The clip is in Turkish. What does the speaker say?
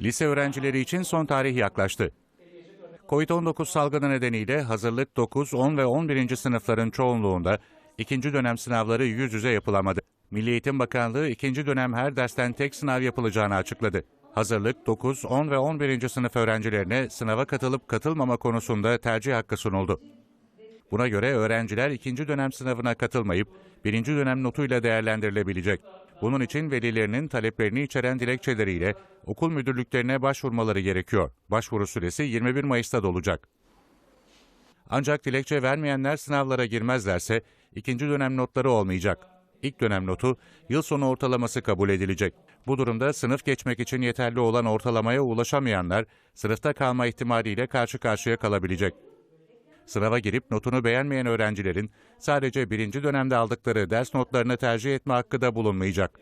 Lise öğrencileri için son tarih yaklaştı. Covid-19 salgını nedeniyle hazırlık 9, 10 ve 11. sınıfların çoğunluğunda ikinci dönem sınavları yüz yüze yapılamadı. Milli Eğitim Bakanlığı ikinci dönem her dersten tek sınav yapılacağını açıkladı. Hazırlık 9, 10 ve 11. sınıf öğrencilerine sınava katılıp katılmama konusunda tercih hakkı sunuldu. Buna göre öğrenciler ikinci dönem sınavına katılmayıp birinci dönem notuyla değerlendirilebilecek. Bunun için velilerinin taleplerini içeren dilekçeleriyle okul müdürlüklerine başvurmaları gerekiyor. Başvuru süresi 21 Mayıs'ta dolacak. Ancak dilekçe vermeyenler sınavlara girmezlerse ikinci dönem notları olmayacak. İlk dönem notu yıl sonu ortalaması kabul edilecek. Bu durumda sınıf geçmek için yeterli olan ortalamaya ulaşamayanlar sınıfta kalma ihtimaliyle karşı karşıya kalabilecek. Sınava girip notunu beğenmeyen öğrencilerin sadece birinci dönemde aldıkları ders notlarını tercih etme hakkı da bulunmayacak.